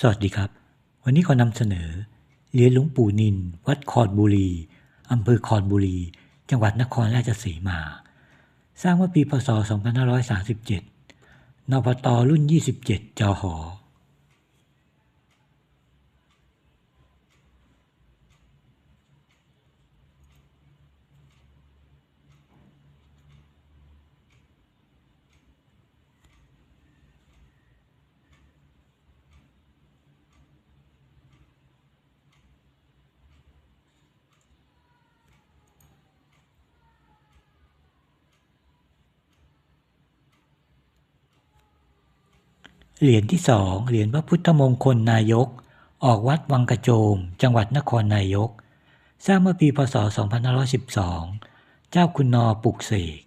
สวัสดีครับ วันนี้ขอนำเสนอเหรียญหลวงปู่นิน วัดคอนบุรีอำเภอคอนบุรี จังหวัดนครราชสีมา สร้างเมื่อปีพศ 2537นพตรุ่น 27 จอหอ เหรียญที่สองเหรียญพระพุทธมงคลนายก ออกวัดวังกระโจม จังหวัดนครนายก สร้างเมื่อปีพศ 2512 เจ้าคุณนอปลุกเสก